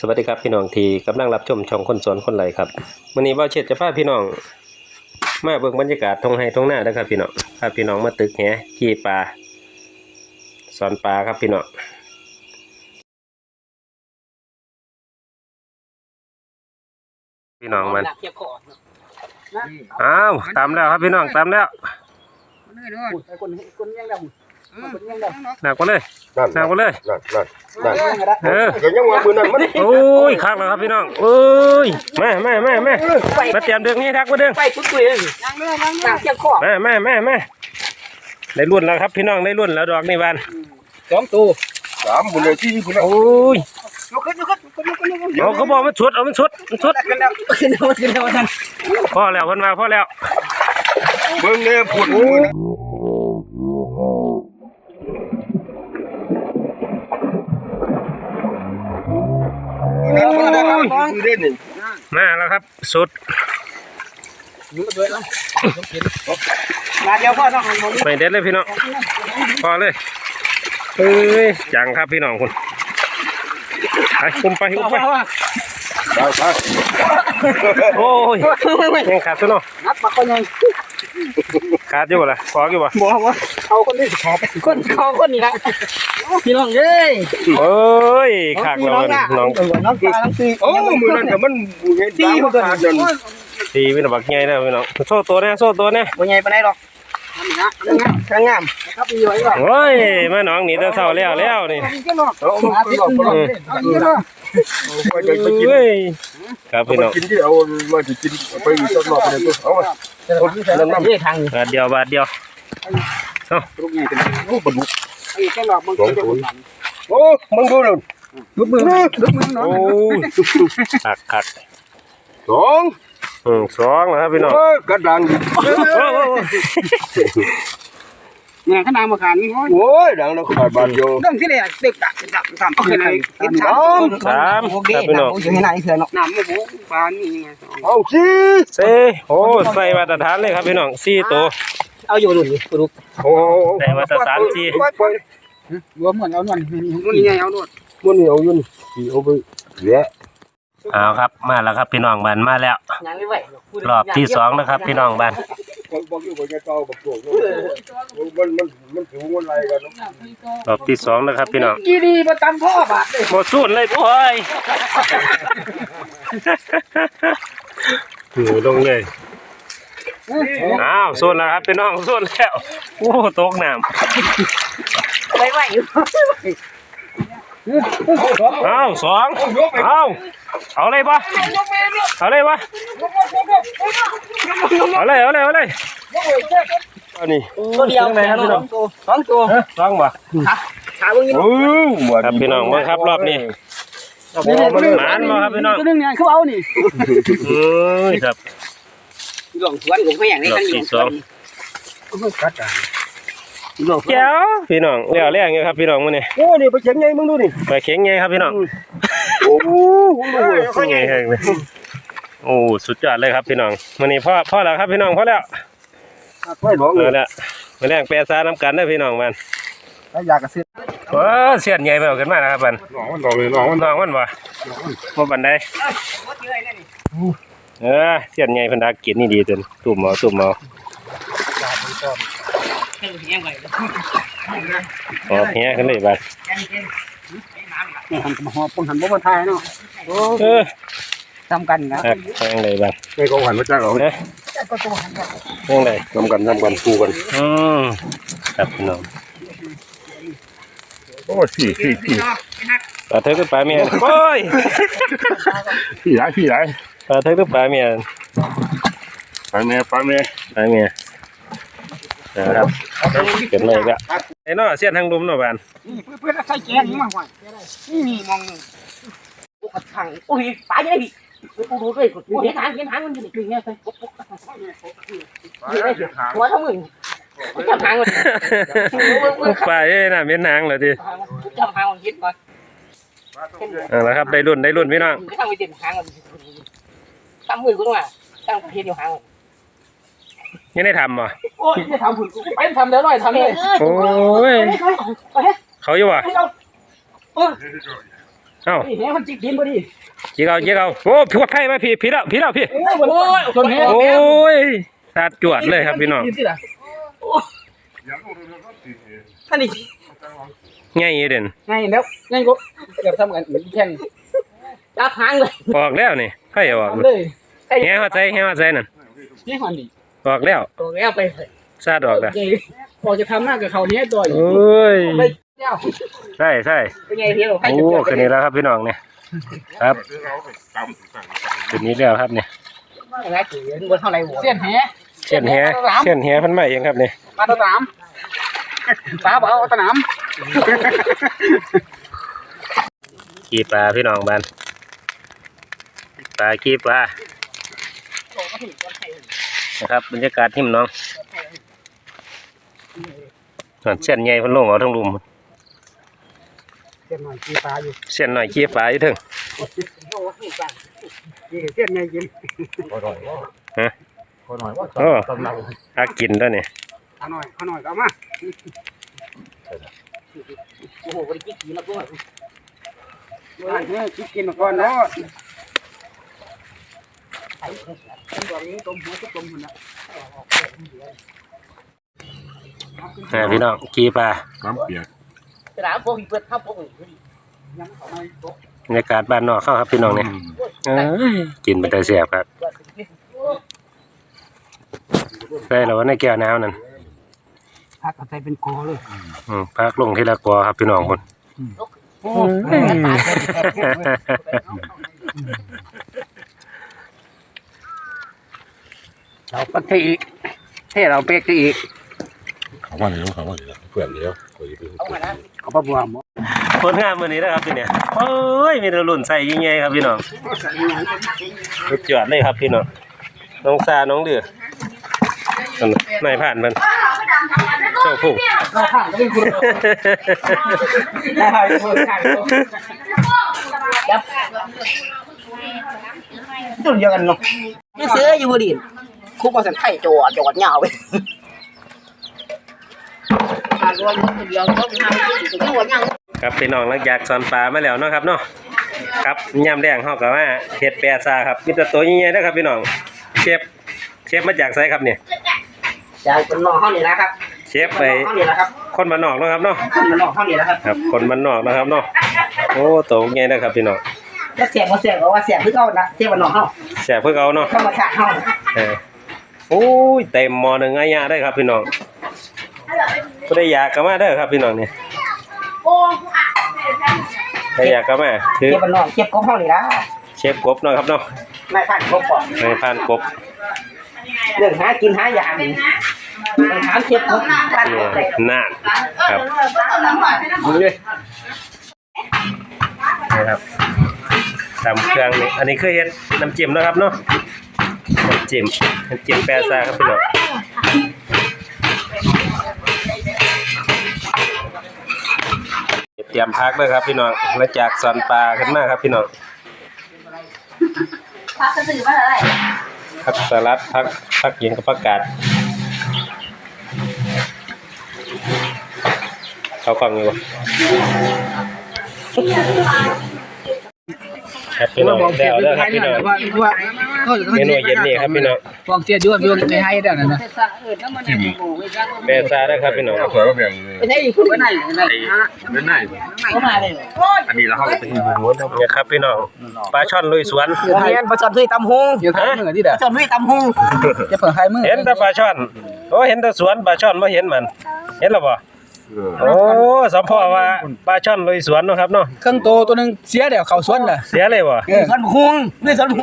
สวัสดีครับพี่น้องที่กำลังรับชมช่องคนสวนคนไรครับวันนี้เบ้าเช็ดจะพาพี่น้อง มาเบิ่งบรรยากาศทงไห้ทงหน้าเด้อครับ พี่น้องพาพี่น้องมาตึกแหขี่ปลาสอนปลาครับพี่น้องพี่น้องมันหนักเก็บก่อนอ้าวตามแล้วครับพี่น้องตามแล้วไอ้คนคนยังได้คนยังได้ หนักกว่าเลยนั่นหนักกว่าเลยนั่นนั่นนั่นยังได้เออก็ยังว่ามือนั้นมันโอ้ยคักแล้วครับพี่น้องโอ้ยมามามามามาเตรียมเดืองนี้ทักมาเดืองไปทุกตัวเลยยังเลยยังหนักเก็บก่อนมามามามาได้รุ่นแล้วครับพี่น้องได้รุ่นแล้วดอกนี่บานสองตัวสามบุญเลยที่บุญโอ้ยยกขึ้นยกขึ้นยกขึ้นยกขึ้นยกขึ้นเอาเขาบอกมันชุดเอามันชุดมันชุดขึ้นแล้วขึ้นแล้วขึ้นแล้วท่านพ่อแล้วเพิ่นมาพ่อแล้วเบิ่งเนี่ยพูดมือนะนั่นมั นได้ครับคือเด่นนี่มาแล้วครับสุดมาเดียวพ่อต้องหันมองไม่เด็ดเลยพี่น้องพอเลยเอ้ยจังครับพี่น้องคุณไปคุมไปคุมไปไปไปโอ้ยยังขาดตัวเนาะนับมาคนยัง ขาดอยู่บ่ล่ะพออยู่บ่บอกว่าเขาคนนี้ขอไปคนเขาคนนี้ละพี่น้องเอ้ยโอ้ยขากแล้วน้น้อองงน้องตาน้องตีโอ้มือนั้นก็มันเห็นตีตามคนขาดตัวนั่นตีเป็นบักใหญ่นะพี่น้องโซ่ตัวเนี่ยโซ่ตัวเนี่ยบ่ใหญ่ปานใดหรอก นะงามงามครับมีไว้ก่อนโอ้ยมาน้องหนีแต่เช้าแล้วแล้วนี่เอามาที่หลอกหลอกเอาเยอะเลยไปไปกินเอ้ยครับไปพี่น้องกินที่เอามาจะกินไปอีกสักรอบเลยเอามาคนที่ใส่น้ำน้ำทางนี้บาทเดียวบาทเดียวลูกนี่เป็นโอ้บรรลุไอ้แค่หลอกมึงจะโอ้มึงดูนั่นลุกมือลุกมือน้องโอ้ยขักขักสอง อืมสองนะครับพี่น้องโอ้กระดังโอ้โหเนี่ยขนาดมาขานนี่โอ้ยดังแล้วขาดบาดเดียวเรื่องที่แรกเด็กดักดักสามโอเคเลยเป็นสามสามโอเคครับพี่น้องอยู่ในไหนเสือเนาะน้ำไม่บุกปานนี่ไงเอาสิเซ่โอ้ใส่มาตรฐานเลยครับพี่น้องสี่ตัวเอาอยู่ดุนกูดูโอ้ใส่มาตรฐานสี่ไปไปรวมเหมือนเอาหน่อยมันนี่ไงเอาด้วยมันนี่เอาอยู่นี่เอาไปเหลือ เอาครับมาแล้วครับพี่น้องบ้านมาแล้ว ยังไม่ไหวรอบที่สองนะครับ พี่น้องบ้านบอกอยู่บอกจะเก่าบอกโกมันมันมันสูงมันไรกันรอบที่สองนะครับ พี่น้องกี่ดีมาตามพ่อบาทเลยหมดสูนเลยพ่อยอยู่ลงเลยอ้าวโซนแล้วครับพี่น้องโซนแล้วโอ้ตกน้ำไม่ไหวอยู่ เอาสองเอาเอาเลยปะเอาเลยปะเอาเลยเอาเลยเอาเลยอันนี้ตัวเดียวสองตัวสองตัวสองปะขาเบิ้งนี่โอ้หมดครับพี่น้องมาครับรอบนี้นี่นี่หมานมาครับพี่น้องตัวนึงเนี่ยเขาเอานี่เอ้ยครับหลงสวนผมไม่อย่างนี้รอกันบอยู่ที่สอง แก้วพี่น้องเลี้ยวแรงอยู่ครับพี่น้องมื้อนี้โอ้นี่ไปเข็งไงมึงดูนี่ไปเข็งไงครับพี่น้องโอ้เข็งไงแห้งเลยโอ้สุดยอดเลยครับพี่น้องมื้อนี้พ่อพ่อแล้วครับพี่น้องพ่อแล้วไม่หลงเอเลอยแล้วมาแรงแปรซาน้ำกันเด้อพี่น้องมันอยากกระซื้อว้าเสียนใหญ่ไปเอาขึ้นมานะครับบันหลงมันหลงเลยหลงมันน้องมันบ่บ่บันไดเออเสียนใหญ่เพิ่นดากินนี่ดีจนตุ่มเอาตุ่มเอา ออกเฮียขึ้นเลยบัดหันมาหอบปนหันบ่มาทายเนาะเออทำกันนะหักแทงเลยบัดไม่เขาหันมาจ้าหรอเด้อแทงเลยทำกันทำกันคู่กันอืมครับพี่น้องโอ้สี่สี่สี่ปลาเทกกับปลาเมียนโอ้ยพี่ไหนพี่ไหนปลาเทกกับปลาเมียนไปแม่ไปแม่ปลาเมีย นะครับเกิดเลยก็ไอ้นอเสียนทางดุมเนาะบ้านเพื่อนใส่แกงนี่มาห่วยนี่มีมองโอ้กระชังโอ้ยปลาใหญ่ดิกูดูด้วยกูเห็นหางเห็นหางมันอยู่ในี่คือไงไปปุ๊บปุ๊บหัวทั้งมึงจับหางมันปลาเอ้ยน่ะเม็นนางเหรอทีจับหางมันคิดก่อนเอาละครับได้รุ่นได้รุ่นพี่น้องไม่ต้องไปติดหางมันตั้งมือกูต้องมาตั้งเพียนอยู่หาง ยังได้ทำบ่โอ้ยจะทำหุ่นกูไปทำเดี๋ยวหน่อยทำเลยโอ้ยไปเขาอยู่บ่ไปเอาเออเอ้านี่แหมันจิกดินพอดีจีเอาจีเอาโอ้พี่ว่าไพ่มาพี่พี่แล้วพี่แล้วพี่โอ้ยโอ้ยชนแหโอ้ยสาดจวดเลยครับพี่น้องท่านนี่ง่ายอีเด่นไงแล้วไงก็เกือบทำกันอีกแค่นี้จับหางเลยออกแล้วนี่ไพ่ออกทำเลยไอ้แง่หัวใจแง่หัวใจนั่นนี่หันดิ ออกแล้วตัวแล้วไปเลยซาดออกแล้วใหญ่พอจะทำหน้ากับเขาเนี้ยตัวอยู่โอ้ยไปเจ้าใช่ใช่เป็นไงเฮียเราให้โอ้จะเกิดคืนนี้แล้วครับพี่น้องเนี่ยครับคืนนี้แล้วครับเนี่ยอะไรถือบนเท่าไรหัวเสี้ยนแหเช่นแฮเช่นแฮเพันใหม่เองครับเนี่ยมาตะนามตาบอกเอาตะนามขี่ปลาพี่น้องบ้านปลาขี่ปลา นะครับบรรยากาศทิมน้องส่วนเส้นใหญ่เพันลงเอาทั้งรุมเสี้ยนหน่อยกีปลาอยู่เส้นหน่อยขี่ปลาอยู่ถึงกีเสี้ยนไงกินฮะขอหน่อยว่าโอ้อากินตัวเนี่ยเอาหน่อยเอาหน่อยเอามาโอ้โหวันนี้กินมาด้วยวันนี้กินมาก่อนเนาะไอ้ตัวนี้ต้มหัวก็ต้มหัวนะอ่าพี่น้องขี่ปลาน้ำเปียกกระดาษพวกอีเปิดข้าวพวกอียังเขาไม่ตกบรรยากาศบ้านนอกเข้าครับพี่น้องเนี่ยเอ้ยกินไปแต่เสียบครับใส่แล้วว่าในแก้วน้ำนั่นพักใส่เป็นกอเลยอืมพักลงที่ละกอครับพี่น้องคน โอ้ เราปักอีกเท่เราเป๊กอีกเขาว่าเนี่ยเขาว่าเนี่ยเพื่อนเดียวคุยไปเอามานะเอาปลาบัวหมอผลงานมื้อนี้นะครับพี่เนี่ยโอ้ยมีแต่รุ่นใส่ยิ่งใหญ่ครับพี่น้องสุดยอดเลยครับพี่น้องน้องซาน้องเดือนั่นน่ะนายผ่านมันเจ้าผู้เราข้างก็เป็นคนได้เป็นคนข้างยับตุ่นเดียวกันเนาะนี่ซื้ออยู่พอดี คุกมาสันไทยจอดจอดยาวไปอ่ารวมเดียวก็เป็นห้าสิบถึงหัวยาวครับพี่น้องหลังจากสอนปลามาแล้วเนาะครับเนาะครับยำแดงเฮาก็ว่าเฮ็ดแปรซาครับมีแต่ตัวใหญ่ๆนะครับพี่น้องเชฟเชฟมาจากไสครับเนี่ยจากเป็นนอกห้องนี้นะครับเชฟไปห้องนี้นะครับคนบ้านนอกเนาะครับเนาะขึ้นมานอกห้องนี้นะครับครับคนบ้านนอกนะครับเนาะโอ้ตัวใหญ่นะครับพี่น้องแล้วเสียงว่าเสียงว่าเสียงคือเขานะเสียงว่านอกห้องแซ่บเพิ่นเอาเนาะธรรมชาติห้องเออ โอ้ยเต็มหม้อหนึงอายะได้ครับพี่น้องบ่ได้อยากก็มาเด้อครับพี่น้องนี่ถ้าอยากก็มาคือเก็บมันนอกเก็บกบห้องนี้นะเชฟกบเนาะครับเนาะนายพันกบก่อนในพานกบเรื่องหากินหาอย่างนี้ต้องหาเก็บกบบ้านนี่กบเลยน่านครับดูเลยนะครับตำเครื่องนี่อันนี้คือเฮ็ดน้ำจิ้มเนาะครับเนาะ น้ำจิ้มน้ำจิ้มแปรซาครับพี่น้องเตรียมพักเลยครับพี่น้องหลังจากสอนปลาขึ้นมาครับพี่น้องพักกระสือมาเท่าไรพักสลัดพักพักเย็นกับพักกาดเขาฟังอยู่ ครับพี่น้องแล้วเด้อครับพี่น้องว่าเมนูเย็นนี่ครับพี่น้องฟองเสียด้วยพี่ว่าไม่ให้เด้อนั่นนะเปซาได้ครับพี่น้องสวยว่าแบบนี้ไม่ใช่คุณไม่ได้ไม่ได้ไม่ได้เขามาเลยอันนี้เราเข้าไปที่เนี่ยครับพี่น้องปลาช่อนลุยสวนเรียนประจำด้วยตำหงเดี๋ยวทายมือที่เด้อประจำด้วยตำหงจะเปิดทายมือเห็นแต่ปลาช่อนโอ้เห็นแต่สวนปลาช่อนบ่เห็นมัน เห็นแล้วบ่ โอ้สัมพ่อว่าปลาช่อนลุยสวนเนาะครับเนาะเครื่องโตตัวหนึงเสียเดี๋ยวเขาสวนล่ะเสียเลยบ่เออ สวนหงด้วยสวน